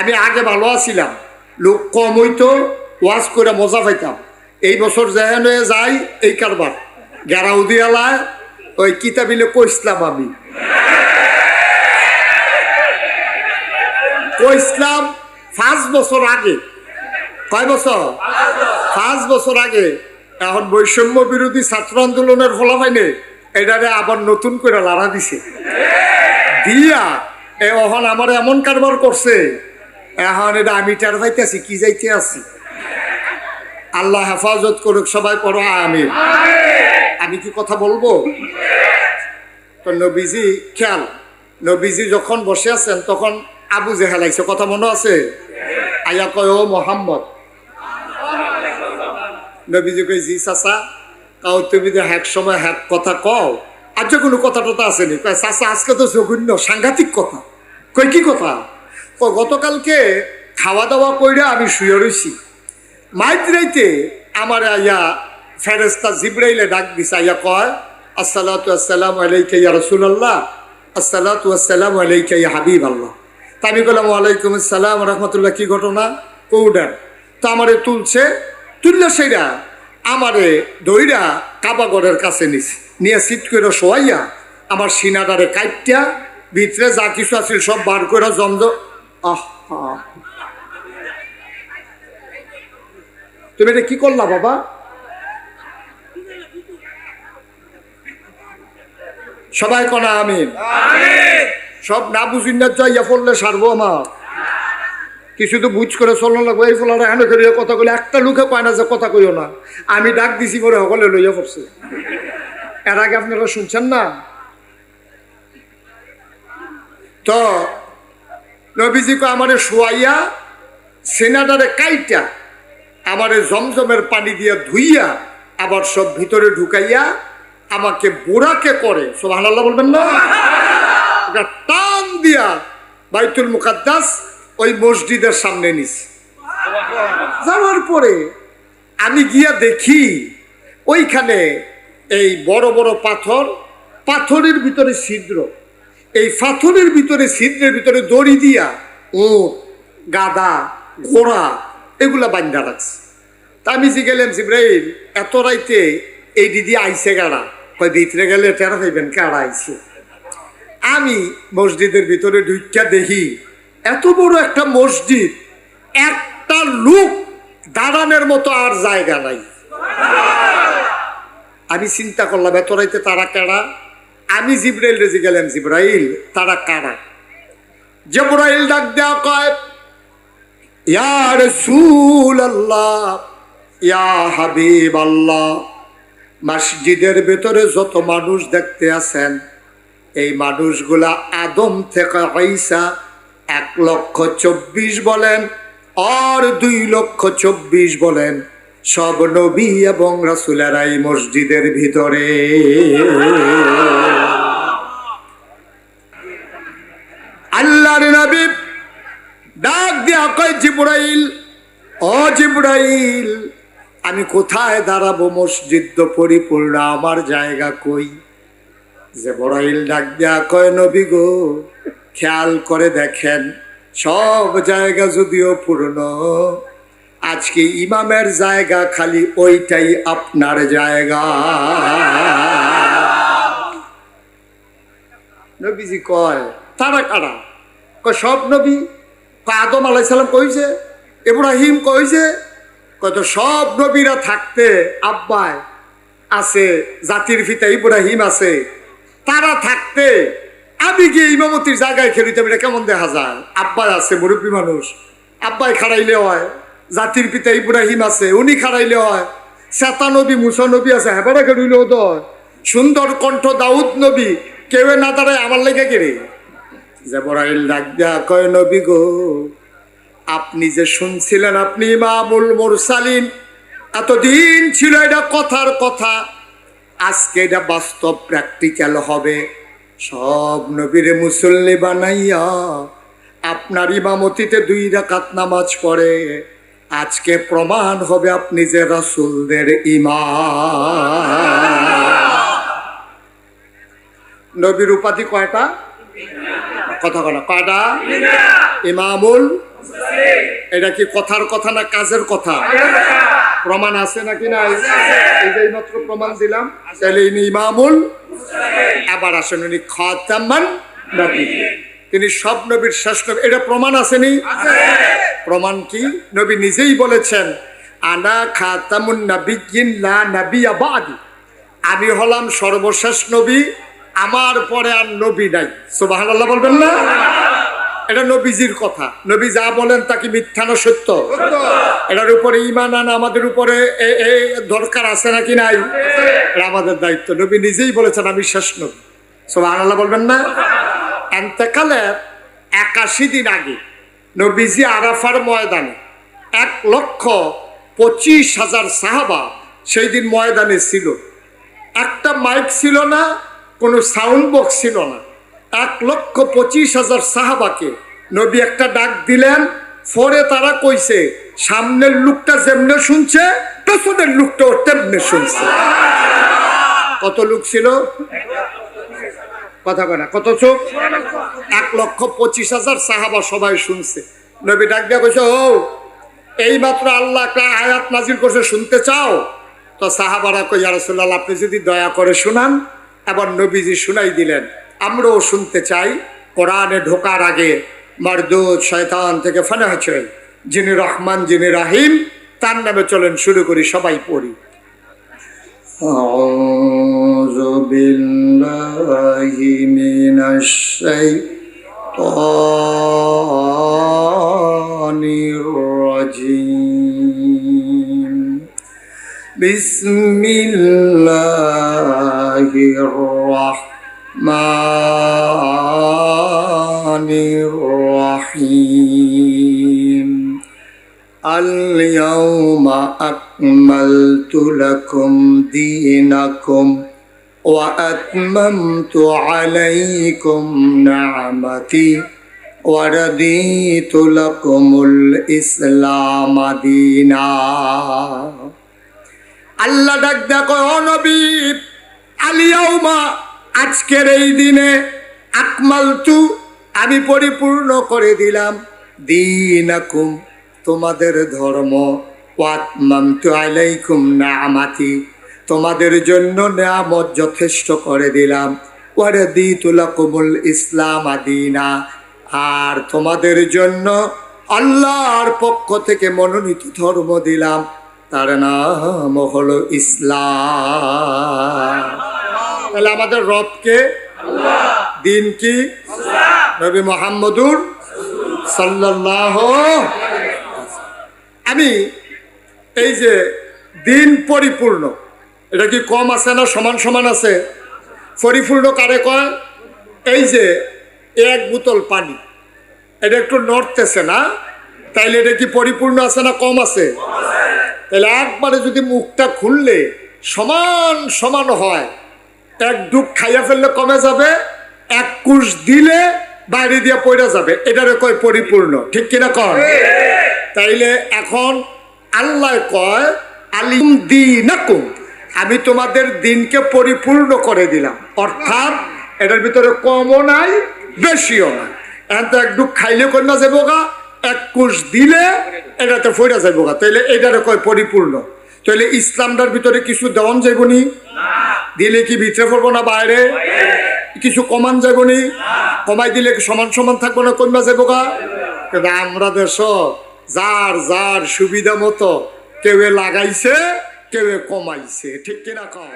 আমি আগে ভালো আছিলাম। লোক কম হইতো, ওয়াজ করে মজা পাইতাম। এই বছর যেহেন যাই এই কারবার। গেরাউদিয়ালায় ওই কিতাবিলে কইসলাম আমি। কইসলাম পাঁচ বছর আগে। কয় বছর? পাঁচ বছর আগে। এখন বৈষম্য বিরোধী ছাত্র আন্দোলনের ফলাফাইনে এটারে আবার নতুন করে লাড়া দিছে। দিয়া এ অহন আমার এমন কারবার করছে। এখন এটা আমি টের পাইতেছি কি যাইতে আছি? আল্লাহ হেফাজত করুক সবাই পড়ো আমি আমি কি কথা বলব? তো নবীজি খেয়াল নবীজি যখন বসে আছেন তখন আবু জেহেল আইছে কথা মনে আছে? আয়া কয় ও মোহাম্মদ। নবীজি কই জি চাচা কাউ তুমি যে হ্যাক সময় হ্যাক কথা কও আর যে কোনো কথা টথা আসেনি। চাচা আজকে তো জঘন্য সাংঘাতিক কথা। কই কি কথা? ও গতকালকে খাওয়া দাওয়া কইরা আমি শুয়ে রয়েছি রইছি। মাইত্রাইতে আমার আইয়া ফেরেস্তা জিব্রাইলে ডাক দিছে আইয়া কয়, আসসালাতু আসসালামু আলাইকা ইয়া রাসূলুল্লাহ, আসসালাতু আসসালামু আলাইকা ইয়া হাবিব আল্লাহ তা আমি বললাম ওয়ালাইকুম আসসালাম, রহমতুল্লাহ, কি ঘটনা? কৌডার তো আমারে তুলছে, তুললে সেইরা আমারে দইরা কাবাগরের কাছে নিছে নিয়ে সিট করে শোয়াইয়া আমার সিনাটারে কাইটটা ভিতরে যা কিছু আছিল সব বার করে জমজ তুমি এটা কি করলা, বাবা? সবাই কনা আমিন। সব না বুঝিন না যাইয়া পড়লে সারবো আমার। কিছু তো বুঝ করে চলন লাগবো। এই ফলার এনে করিয়া কথা কইলে একটা লোকে পায় না যে কথা কইও না। আমি ডাক দিছি করে সকলে লইয়া পড়ছে। এর আগে আপনারা শুনছেন না? তো নবীজিকে আমারে শোয়াইয়া সেনাটারে কাইটা, আমারে জমজমের পানি দিয়ে ধুইয়া, আবার সব ভিতরে ঢুকাইয়া আমাকে বুড়াকে করে সব বলবেন না? টান দিয়া বাইতুল মুকাদ্দাস ওই মসজিদের সামনে নিস। যাওয়ার পরে আমি গিয়া দেখি, ওইখানে এই বড় বড় পাথর, পাথরের ভিতরে ছিদ্র। এই পাথরের ভিতরে, ছিদ্রের ভিতরে দড়ি দিয়া উট গাদা, ঘোড়া, এগুলা বান্ধা রাখছে। তা আমি যে গেলাম জিব্রাইল এত রাইতে এই দিদি আইসে গাড়া কয় ভিতরে গেলে টেরা পাইবেন কারা আইছে? আমি মসজিদের ভিতরে ঢুকিয়া দেখি, এত বড় একটা মসজিদ, একটা লোক দাঁড়ানোর মতো আর জায়গা নাই। আমি চিন্তা করলাম, এত রাইতে তারা কারা? আমি জিব্রাইল রেজি গেলাম জিব্রাইল, তারা কারা? জিব্রাইল ডাক দেওয়া কয়, ইয়া রসুল আল্লাহ ইয়া হাবিব আল্লাহ মসজিদের ভেতরে যত মানুষ দেখতে আছেন, এই মানুষগুলা আদম থেকে হইসা এক লক্ষ চব্বিশ বলেন, আর দুই লক্ষ চব্বিশ বলেন। সব নবী এবং রাসুলেরা এই মসজিদের ভিতরে। আল্লাহর নবী ডাক দিয়া কয়, জিব্রাইল, ও জিব্রাইল, আমি কোথায় দাঁড়াবো? মসজিদ তো পরিপূর্ণ, আমার জায়গা কই? যে বড়াইল ডাক দেয়া কয়, নবী গো, খেয়াল করে দেখেন, সব জায়গা যদিও পূর্ণ আজকে ইমামের জায়গা খালি ওইটাই আপনার জায়গা। নবীজি কয়, তারা কারা? কয়, সব নবী? আদম আলাইসালাম কইছে ইব্রাহিম কইছে কত সব নবীরা থাকতে আব্বায় আছে, জাতির পিতা ইব্রাহিম আছে, তারা থাকতে আমি গিয়ে ইমামতির জায়গায় খেলিতে এটা কেমন দেখা যায়? আব্বাই আছে, মুরব্বী মানুষ। আব্বায় খাড়াইলে হয়। জাতির পিতা ইব্রাহিম আছে, উনি খাড়াইলে হয়। শ্বেতা নবী মুসা নবী আছে হেবারা খেলিলেও তো হয়। সুন্দর কণ্ঠ দাউদ নবী কেউ না দাঁড়ায় আমার লেগে কেড়ে যে বড়াইল ডাক দেয়া কয়, নবী গো, আপনি যে শুনছিলেন, আপনি ইমামুল মুরসালিন। এতদিন ছিল এটা কথার কথা, আজকে এটা বাস্তব প্র্যাকটিক্যাল হবে। সব নবীরে মুসল্লি বানাইয়া, আপনার ইমামতিতে দুই রাকাত নামাজ পড়ে। আজকে প্রমাণ হবে আপনি যে রাসুলদের ইমাম। নবীর উপাধি কয়টা? কথা কনা কয়টা? ইমামুল এটা কি কথার কথা না কাজের কথা? প্রমাণ আছে নাকি না এই মাত্র প্রমাণ দিলাম, তাহলে ইনি ইমামুল আবার আসেন উনি খাতামান নবী। তিনি সব নবীর শেষ নবী। এটা প্রমাণ আসেনি? প্রমাণ কি? নবী নিজেই বলেছেন, আনা খাতামুন আমি হলাম সর্বশেষ নবী, আমার পরে আর নবী নাই। সুবহানাল্লাহ বলবেন না? এটা নবীজির কথা। নবী যা বলেন তা কি মিথ্যা না সত্য? এটার উপরে ইমান আনা আমাদের উপরে দরকার আছে নাকি নাই? আমাদের দায়িত্ব। নবী নিজেই বলেছেন, আমি শেষ নবী। সুবহানাল্লাহ বলবেন না? এন্তেকালের একাশি দিন আগে নবীজি আরাফার ময়দানে এক লক্ষ পঁচিশ হাজার সাহাবা সেই দিন ময়দানে ছিল। একটা মাইক ছিল না, কোনো সাউন্ড বক্স ছিল না। এক লক্ষ পঁচিশ হাজার সাহাবাকে নবী একটা ডাক দিলেন পরে তারা কইছে, সামনের লোকটা যেমনে শুনছে, পেছনের লোকটাও তেমনে শুনছে। কত লোক ছিল? কথা কয় না, কত চোখ? এক লক্ষ পঁচিশ হাজার সাহাবা সবাই শুনছে। নবী ডাক দিয়া কইছে, ও এই মাত্র আল্লাহ একটা আয়াত নাজিল করছে, শুনতে চাও? তো সাহাবারা কই রাসূলুল্লাহ, আপনি যদি দয়া করে শুনান, এবার নবীজি শুনাই দিলেন। আমরাও শুনতে চাই, কোরআনে ঢোকার আগে মারদুদ শয়তান থেকে ফানা হচ্ছে যিনি রহমান, যিনি রাহিম, তার নামে চলেন, শুরু করি, সবাই পড়ি। أعوذ بالله من الشيطان الرجيم. بسم الله الرحمن الرحيم. اليوم أكملت لكم دينكم وأتممت عليكم نعمتي ورضيت لكم الإسلام دينا আল্লাহ ডাক দেখো নবী আলিয়াউমা আজকের এই দিনে আকমালতু আমি পরিপূর্ণ করে দিলাম দিনাকুম তোমাদের ধর্ম ওয়াতমামতু আলাইকুম নামাতি তোমাদের জন্য নিয়ামত যথেষ্ট করে দিলাম। ওয়ারে দি তুলা লাকুমুল ইসলাম আদিনা। আর তোমাদের জন্য আল্লাহর পক্ষ থেকে মনোনীত ধর্ম দিলাম। তার নাম হলো ইসলাম। তাহলে আমাদের রবকে দিন কি? নবী মোহাম্মদুর সাল্লাহ আমি এই যে দিন পরিপূর্ণ এটা কি কম আছে না সমান সমান আছে? পরিপূর্ণ কারে কয়? এই যে এক বোতল পানি। এটা একটু নড়তেছে না? তাইলে এটা কি পরিপূর্ণ আছে না কম আছে? তাহলে একবারে যদি মুখটা খুললে সমান সমান হয়। এক ডুব খাইয়া ফেললে কমে যাবে এক কুশ দিলে বাইরে দিয়ে পড়ে যাবে। এটারে কয় পরিপূর্ণ ঠিক কিনা কন? তাইলে এখন আল্লাহ কয় আলিম দিনাকুম। আমি তোমাদের দিনকে পরিপূর্ণ করে দিলাম। অর্থাৎ এটার ভিতরে কমও নাই, বেশিও নাই। এখন তো এক ডুব খাইলে কন্যা যাব গা? এক কুশ দিলে এটাতে ফইরা যাব গা। তাইলে এটারে কয় পরিপূর্ণ। তাইলে ইসলামটার ভিতরে কিছু দেওয়ান যাইবনি দিলে কি ভিতরে পড়ব না বাইরে? কিছু কমান যাইবনি কমাই দিলে সমান সমান থাকব না কমা যাব গা? আমরা দেশ, যার যার সুবিধা মতো কেউ লাগাইছে কেউ কমাইছে ঠিক কিনা কম